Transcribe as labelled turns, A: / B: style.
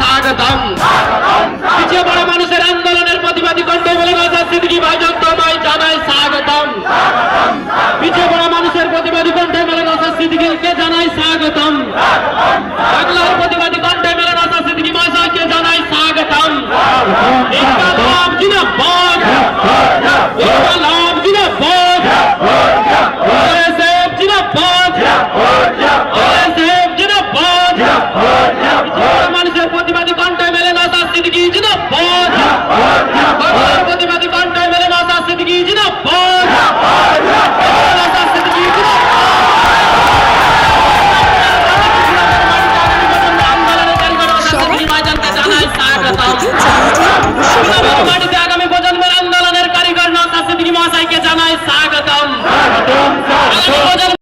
A: স্বাগতম। পিছিয়ে পড়া মানুষের আন্দোলনের প্রতিবাদী কণ্ঠ বলে রাজা সিদ্দিকি ভাইজান, তোমায় জানাই স্বাগতম। পিছিয়ে পড়া মানুষের প্রতিবাদী কণ্ঠে মেলে রাজা সিদ্দিকিকে জানাই স্বাগতম। বাংলার প্রতিবাদী কণ্ঠে জানাই স্বাগতম।